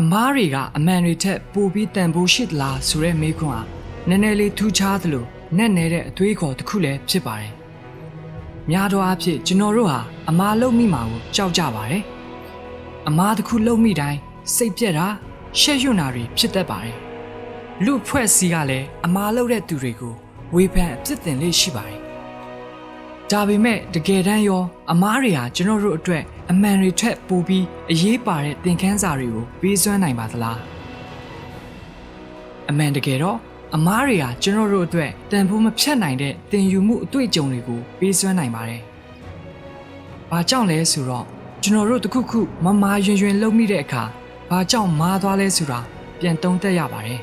အမားတွေကအမှန်တွေထက်ပိုပြီးတန်ဖိုးရှိသလားဆိုတဲ့မေးခွန်းဟာနည်းနည်းလေးထူးခြားသလိုနဲ့နေတဲ့အသွေးခေါ်တစ်ခုလည်းဖြစ်ပါတယ်။များသောအားဖြင့်ကျွန်တော်တို့ဟာအမားလုံးမိမှာကိုကြောက်ကြပါတယ်။အမားတစ်ခုလုံးမိတိုင်းစိတ်ပြက်တာရှက်ရွံ့တာတွေဖြစ်တတ်ပါတယ်။လူဖွဲ့စည်းကလည်းအမားလုံးတဲ့သူတွေကိုဝေဖန်အပြစ်တင်လေးရှိပါတယ်။ ဒါပေမဲ့တကယ်တမ်းရောအမားတွေဟာကျွန်တော်တို့အတွက်အမှန်တွေထက်ပိုပြီးအရေးပါတဲ့သင်ခန်းစာတွေကိုပေးစွမ်းနိုင်ပါသလားအမှန်တကယ်တော့အမားတွေဟာကျွန်တော်တို့အတွက်တန်ဖိုးမဖြတ်နိုင်တဲ့သင်ယူမှုအတွေ့အကြုံတွေကိုပေးစွမ်းနိုင်ပါတယ်။ဘာကြောင့်လဲဆိုတော့ကျွန်တော်တို့တခုခုမမာယွင်ယွင်လုပ်မိတဲ့အခါဘာကြောင့်မာသွားလဲဆိုတာပြန်သုံးသပ်ရပါတယ်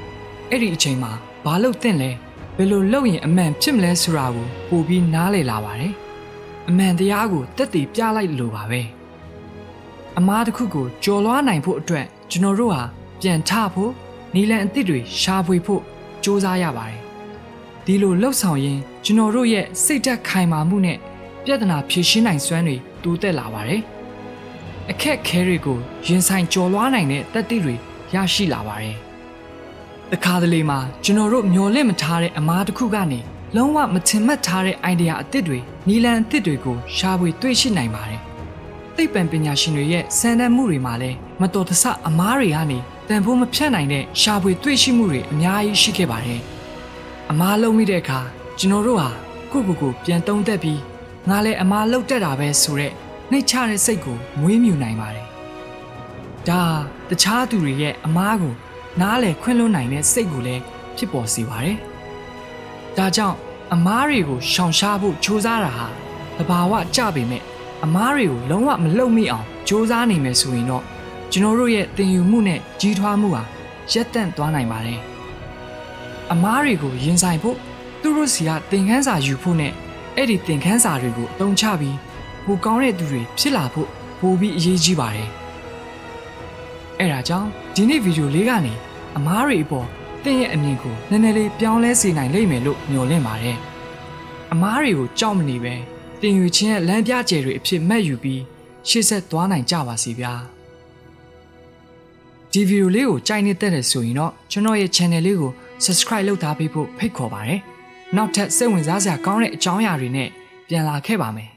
။အဲ့ဒီအချိန်မှာဘာလို့သင့်လဲ ဘယ်လိုလုပ်ရင်အမှန်ဖြစ်မလဲဆိုတာကိုပိုပြီးနားလည်လာပါတယ်။အမှန်တရားကိုတက်တည်ပြလိုက်လို့ပါပဲ။အမားတစ်ခုကိုကြော်လွားနိုင်ဖို့အတွက်ကျွန်တော်တို့ဟာပြန်ထဖို့နီလန်အစ်စ်တွေရှာဖွေဖို့စူးစမ်းရပါတယ်။ဒီလိုလှုပ်ဆောင်ရင်ကျွန်တော်တို့ရဲ့စိတ်ဓာတ်ခိုင်မာမှုနဲ့ပြဿနာဖြေရှင်းနိုင်စွမ်းတွေတိုးတက်လာပါတယ်။အခက်အခဲတွေကိုရင်ဆိုင်ကျော်လွှားနိုင်တဲ့တတ်သိတွေရရှိလာပါတယ်။ တခါတလေမှာကျွန်တော်တို့မျော်လင့်မထားတဲ့အမားတစ်ခုကနေလုံးဝမထင်မှတ်ထားတဲ့ idea အသစ်တွေနီလန်အသစ်တွေကိုရှာဖွေတွေ့ရှိနိုင်ပါတယ်။သိပ္ပံပညာရှင်တွေရဲ့စံတမ်းမှုတွေမှာလည်းမတော်တဆအမားတွေကနေတန်ဖိုးမဖြတ်နိုင်တဲ့ရှာဖွေတွေ့ရှိမှုတွေအများကြီးရှိခဲ့ပါတယ်။အမားလုံးမိတဲ့အခါကျွန်တော်တို့ဟာကိုယ့်ကိုယ်ကိုပြန်တုံးသက်ပြီးငါလည်းအမားလောက်တက်တာပဲဆိုတဲ့နှိတ်ချတဲ့စိတ်ကိုမွေးမြူနိုင်ပါတယ်။ဒါတခြားသူတွေရဲ့အမားကို နားလည်ခွင့်လွှတ်နိုင်တဲ့စိတ်ကိုလည်းဖြစ်ပေါ်စေပါတယ်။ဒါကြောင့်အမားတွေကိုရှောင်ရှားဖို့ကြိုးစားတာဟာတဘာဝကြပေမဲ့အမားတွေကိုလုံးဝမလုံမိအောင်ကြိုးစားနိုင်မယ်ဆိုရင်တော့ကျွန်တော်တို့ရဲ့သင်ယူမှုနဲ့ကြီးထွားမှုဟာရက်တန့်သွားနိုင်ပါတယ်။အမားတွေကိုရင်ဆိုင်ဖို့သူတို့စီကသင်ခန်းစာယူဖို့နဲ့အဲ့ဒီသင်ခန်းစာတွေကိုအသုံးချပြီးပိုကောင်းတဲ့သူတွေဖြစ်လာဖို့ပိုပြီးအရေးကြီးပါတယ်။ အဲ့ဒါကြောင့်ဒီနေ့ဗီဒီယိုလေးကနေအမားတွေအပေါ်သင်ရဲ့အမြင်ကိုနည်းနည်းလေးပြောင်းလဲစေနိုင်လိမ့်မယ်လို့မျှော်လင့်ပါတယ်။အမားတွေကိုကြောက်မနေပဲတင်ယူခြင်းရဲ့လမ်းပြကျယ်တွေအဖြစ်မှတ်ယူပြီးရှေ့ဆက်သွားနိုင်ကြပါစေဗျာ။ဒီဗီဒီယိုလေးကိုကြိုက်နေတဲ့တယ်ဆိုရင်တော့ကျွန်တော်ရဲ့ channel လေးကို subscribe လုပ်ထားပေးဖို့ဖိတ်ခေါ်ပါတယ်။နောက်ထပ်စိတ်ဝင်စားစရာကောင်းတဲ့အကြောင်းအရာတွေနဲ့ပြန်လာခဲ့ပါမယ်